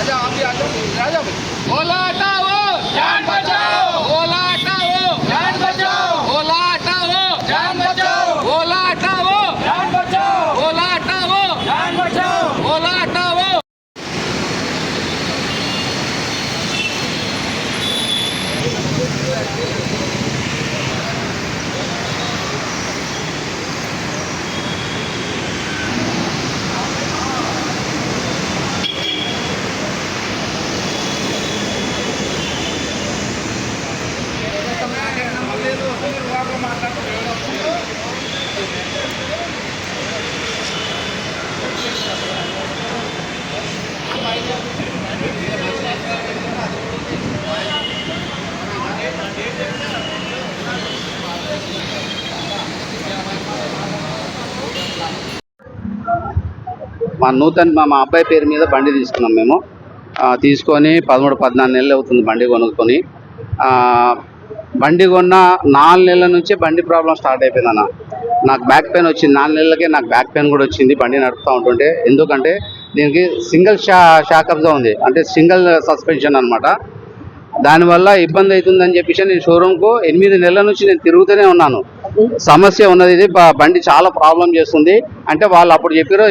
राजा आप भी आ जाओ। राजा बोला మా నూతన్ మా మా అబ్బాయి పేరు మీద బండి తీసుకున్నాం మేము. తీసుకొని పదమూడు పద్నాలుగు నెలలు అవుతుంది బండి కొనుక్కొని. బండి కొన్న నాలుగు నెలల నుంచే బండి ప్రాబ్లం స్టార్ట్ అయిపోయింది అన్న. నాకు బ్యాక్ పెయిన్ వచ్చింది. నాలుగు నెలలకే నాకు బ్యాక్ పెయిన్ కూడా వచ్చింది బండి నడుపుతూ ఉంటుంటే. ఎందుకంటే దీనికి సింగిల్ షా షాకప్గా ఉంది. అంటే సింగిల్ సస్పెన్షన్ అనమాట దానివల్ల ఇబ్బంది అవుతుందని చెప్పేసి నేను షోరూమ్కు ఎనిమిది నెలల నుంచి నేను తిరుగుతూనే ఉన్నాను. సమస్య ఉన్నది ఇది బండి చాలా ప్రాబ్లం చేస్తుంది. అంటే వాళ్ళు అప్పుడు చెప్పారు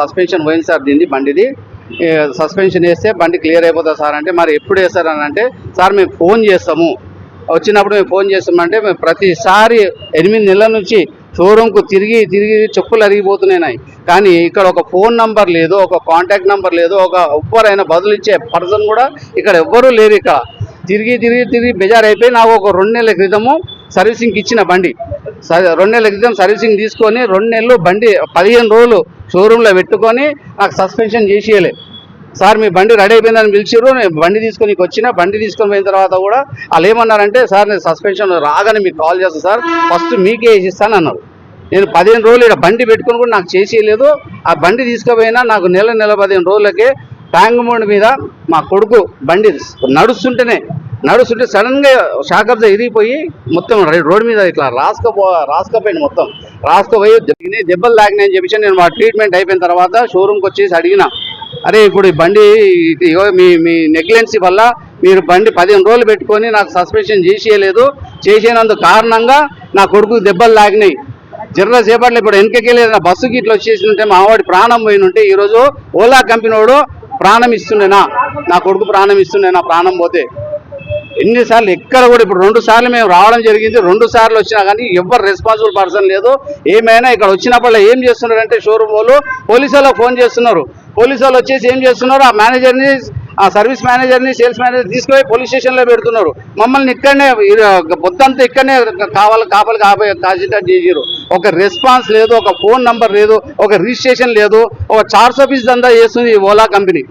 సస్పెన్షన్ పోయింది సార్ దీన్ని బండిది. సస్పెన్షన్ వేస్తే బండి క్లియర్ అయిపోతుంది సార్ అంటే మరి ఎప్పుడు వేస్తారు? అని అంటే సార్ మేము ఫోన్ చేస్తాము. వచ్చినప్పుడు మేము ఫోన్ చేస్తామంటే మేము ప్రతిసారి ఎనిమిది నెలల నుంచి షోరూమ్కు తిరిగి తిరిగి చెప్పులు అరిగిపోతున్నాయి. కానీ ఇక్కడ ఒక ఫోన్ నంబర్ లేదు ఒక కాంటాక్ట్ నంబర్ లేదు ఒక ఎవ్వరైనా బదులు ఇచ్చే పర్సన్ కూడా ఇక్కడ ఎవ్వరూ లేరు ఇక్కడ. తిరిగి తిరిగి తిరిగి బెజార్ అయిపోయి నాకు ఒక రెండు నెలల క్రితము సర్వీసింగ్కి ఇచ్చిన బండి. రెండు నెలల క్రితం సర్వీసింగ్ తీసుకొని రెండు నెలలు బండి పదిహేను రోజులు షోరూంలో పెట్టుకొని నాకు సస్పెన్షన్ చేసేయలే. సార్ మీ బండి రెడీ అయిపోయిందని పిలిచిర్రు నేను బండి తీసుకొని వచ్చిన బండి తీసుకొని పోయిన తర్వాత కూడా వాళ్ళు ఏమన్నారంటే సార్ నేను సస్పెన్షన్ రాగానే మీకు కాల్ చేస్తాను సార్ ఫస్ట్ మీకే వేసిస్తాను అన్నారు నేను పదిహేను రోజులు ఇక్కడ బండి పెట్టుకొని కూడా నాకు చేసేయలేదు. ఆ బండి తీసుకుపోయినా నాకు నెల నెల పదిహేను రోజులకే ట్యాంక్ మీద మా కొడుకు బండి నడుస్తుంటేనే నడుస్తుంటే సడన్గా గా షాకబ్జ ఇరిగిపోయి మొత్తం రోడ్డు మీద ఇట్లా రాసుకపో రాసుకపోయింది మొత్తం. రాసుకపోయి దెబ్బ- దెబ్బలు తాకినాయని చెప్పేసి నేను మా ట్రీట్మెంట్ అయిపోయిన తర్వాత షోరూమ్కి వచ్చేసి అడిగిన అరే ఇప్పుడు ఈ బండి మీ మీ నెగ్లెన్సీ వల్ల మీరు బండి పదిహేను రోజులు పెట్టుకొని నాకు సస్పెన్షన్ చేసేయలేదు. చేసేనందుకు కారణంగా నా కొడుకు దెబ్బలు లాగినాయి జర్ర సేపట్లో ఇప్పుడు వెనకకెళ్ళి ఏదైనా బస్సుకి ఇట్లా వచ్చేసి ఉంటే మావాడి ప్రాణం పోయినుంటే ఈరోజు ఓలా కంపెనీ వాడు ప్రాణం ఇస్తుండేనా నా కొడుకు ప్రాణం ఇస్తుండేనా ప్రాణం పోతే. ఎన్నిసార్లు ఎక్కడ కూడా ఇప్పుడు రెండు సార్లు మేము రావడం జరిగింది రెండు సార్లు వచ్చినా కానీ ఎవరు రెస్పాన్సిబుల్ పర్సన్ లేదు. ఏమైనా ఇక్కడ వచ్చినప్పుడు ఏం చేస్తున్నారంటే షోరూమ్ వాళ్ళు? పోలీసు వాళ్ళకి ఫోన్ చేస్తున్నారు. పోలీసు వాళ్ళు వచ్చేసి ఏం చేస్తున్నారు? ఆ మేనేజర్ని ఆ సర్వీస్ మేనేజర్ని సేల్స్ మేనేజర్ తీసుకుపోయి పోలీస్ స్టేషన్లో పెడుతున్నారు. మమ్మల్ని ఇక్కడనే పొద్దంతా ఇక్కడనే కావాలి కాపలు కాపే కాసేటట్టు చేసారు ఒక రెస్పాన్స్ లేదు ఒక ఫోన్ నంబర్ లేదు ఒక రిజిస్ట్రేషన్ లేదు ఒక చార్జ్ ఆఫీస్ దందా చేస్తుంది ఈ ఓలా కంపెనీ.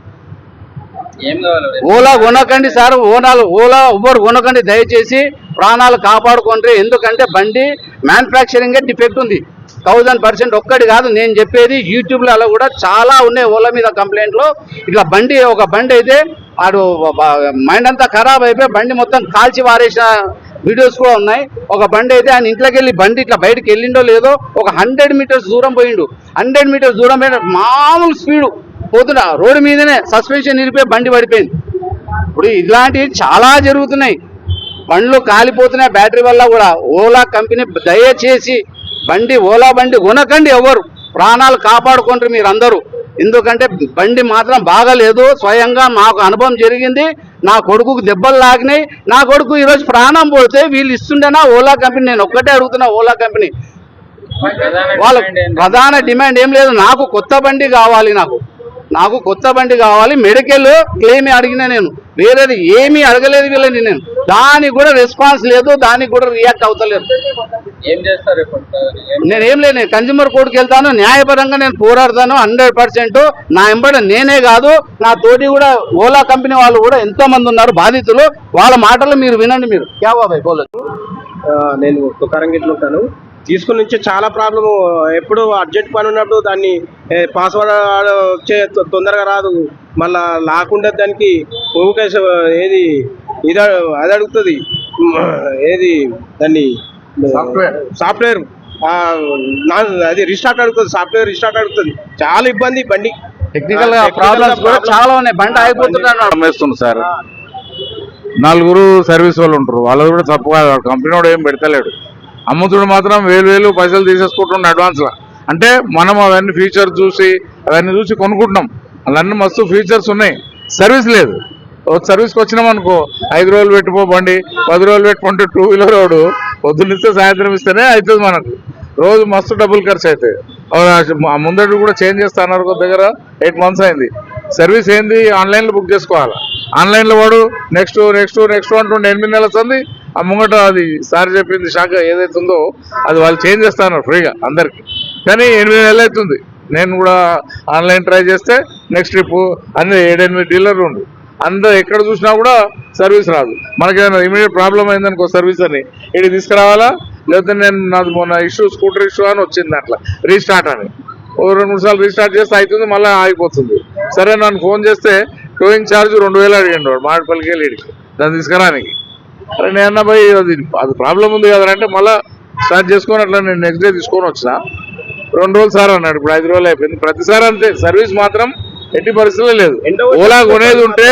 ఓలా కొనకండి సార్ ఓనాలు ఓలా ఉబర్ కొనకండి దయచేసి ప్రాణాలు కాపాడుకోండి. ఎందుకంటే బండి మ్యానుఫ్యాక్చరింగే డిఫెక్ట్ ఉంది. థౌజండ్ పర్సెంట్ ఒక్కటి కాదు నేను చెప్పేది యూట్యూబ్లో అలా కూడా చాలా ఉన్నాయి ఓలా మీద కంప్లైంట్లు. ఇట్లా బండి ఒక బండి అయితే ఆడు మైండ్ అంతా ఖరాబ్ అయిపోయి బండి మొత్తం కాల్చి వారేసిన వీడియోస్ కూడా ఉన్నాయి. ఒక బండి అయితే ఆయన ఇంట్లోకి వెళ్ళి బండి ఇట్లా బయటకు వెళ్ళిండో లేదో ఒక హండ్రెడ్ మీటర్స్ దూరం పోయిండు. హండ్రెడ్ మీటర్స్ దూరం పోయిన మామూలు స్పీడు పోతున్నా రోడ్డు మీదనే సస్పెన్షన్ నిలిపోయి బండి పడిపోయింది. ఇప్పుడు ఇలాంటివి చాలా జరుగుతున్నాయి. బండ్లు కాలిపోతున్నాయి. బ్యాటరీ వల్ల కూడా ఓలా కంపెనీ దయచేసి బండి ఓలా బండి కొనకండి ఎవరు. ప్రాణాలు కాపాడుకుంటారు మీరు అందరూ ఎందుకంటే బండి మాత్రం బాగాలేదు. స్వయంగా మాకు అనుభవం జరిగింది. నా కొడుకుకు దెబ్బలు లాగినాయి. నా కొడుకు ఈరోజు ప్రాణం పోతే వీళ్ళు ఇస్తుండేనా ఓలా కంపెనీ. నేను ఒక్కటే అడుగుతున్నా ఓలా కంపెనీ. వాళ్ళ ప్రధాన డిమాండ్ ఏం లేదు. నాకు కొత్త బండి కావాలి నాకు. నాకు కొత్త బండి కావాలి. మెడికల్ క్లెయిమ్ అడిగిన నేను. వేరేది ఏమీ అడగలేదు వీళ్ళని నేను. దానికి కూడా రెస్పాన్స్ లేదు దానికి కూడా రియాక్ట్ అవుతలేదు. ఏం చేస్తారు ఇప్పుడు ఏం నేను ఏం లేదు నేను కన్జ్యూమర్ కోర్టుకి వెళ్తాను న్యాయపరంగా నేను పోరాడతాను హండ్రెడ్ పర్సెంట్ నా ఎంబడి నేనే కాదు నా తోటి కూడా ఓలా కంపెనీ వాళ్ళు కూడా ఎంతో మంది ఉన్నారు బాధితులు. వాళ్ళ మాటలు మీరు వినండి మీరు. క్యా బాబాయ్ నేను తుకారం గిట్లు ఉంటాను. తీసుకుని నుంచి చాలా ప్రాబ్లము ఎప్పుడు అర్జెంట్ పని ఉన్నప్పుడు దాన్ని పాస్వర్డ్ వచ్చే తొందరగా రాదు. మళ్ళా లాకుండా దానికి. ఊరికే ఏది ఇది అది అడుగుతుంది. ఏది దాన్ని సాఫ్ట్వేర్. సాఫ్ట్వేర్ అది రిస్టార్ట్ అడుగుతుంది సాఫ్ట్వేర్ రిస్టార్ట్ అడుగుతుంది. చాలా ఇబ్బంది బండి. టెక్నికల్ ప్రాబ్లమ్స్ కూడా చాలా ఉన్నాయి. బండి ఆగిపోతున్నాడు అమ్మేస్తుంది సార్. నలుగురు సర్వీస్ వాళ్ళు ఉంటారు. వాళ్ళది కూడా తప్పు కాదు. వాడు కంపెనీ వాడు ఏం పెడతలేడు. అమ్ముతుడు మాత్రం వేలు వేలు పైసలు తీసేసుకుంటుండే అడ్వాన్స్ లా. అంటే మనం అవన్నీ ఫీచర్స్ చూసి అవన్నీ చూసి కొనుక్కుంటున్నాం. అవన్నీ మస్తు ఫీచర్స్ ఉన్నాయి. సర్వీస్ లేదు. సర్వీస్కి వచ్చినాం అనుకో ఐదు రోజులు పెట్టుకో బండి పది రోజులు పెట్టుకుంటే టూ వీలర్ రోడ్డు పొద్దున్నిస్తే సాయంత్రం ఇస్తేనే అవుతుంది మనకు. రోజు మస్తు డబ్బులు ఖర్చు అవుతాయి ఆ ముందటి కూడా చేంజ్ చేస్తా అన్నారు దగ్గర ఎయిట్ మంత్స్ అయింది. సర్వీస్ ఏంది? ఆన్లైన్లో బుక్ చేసుకోవాలి? ఆన్లైన్లో వాడు నెక్స్ట్ నెక్స్ట్ నెక్స్ట్ అంటుండే ఎనిమిది నెలలు వస్తుంది ఆ ముంగట అది సార్ చెప్పింది శాఖ ఏదైతే ఉందో అది వాళ్ళు చేంజ్ చేస్తున్నారు ఫ్రీగా అందరికి. కానీ ఎనిమిది నెలలు అవుతుంది. నేను కూడా ఆన్లైన్ ట్రై చేస్తే నెక్స్ట్ ట్రిప్ అన్ని ఏడెనిమిది డీలర్లు ఉండు. అందరూ ఎక్కడ చూసినా కూడా సర్వీస్ రాదు. మనకి ఏదైనా ఇమీడియట్ ప్రాబ్లం అయిందనుకో సర్వీస్ అని ఇది తీసుకురావాలా? లేకపోతే నేను నాది మొన్న ఇష్యూ స్కూటర్ ఇష్యూ అని వచ్చింది అట్లా. రీస్టార్ట్ అని. ఓ రెండు మూడు సార్లు రీస్టార్ట్ చేస్తే అవుతుంది మళ్ళీ ఆగిపోతుంది. సరే నన్ను ఫోన్ చేస్తే టోయింగ్ ఛార్జ్ రెండు వేలు అడిగండి వాడు మామిడిపల్లికి వెళ్ళి దాన్ని తీసుకురానికి. అరే నేను పోయి అది అది ప్రాబ్లం ఉంది కదా అంటే మళ్ళీ స్టార్ట్ చేసుకొని అట్లా నేను నెక్స్ట్ డే తీసుకొని వచ్చిన. రెండు రోజులు సార్ అన్నాడు ఇప్పుడు ఐదు రోజులు అయిపోయింది. ప్రతిసారి అంతే సర్వీస్ మాత్రం ఎట్టి పరిస్థితుల్లో లేదు. ఓలా కొనేది ఉంటే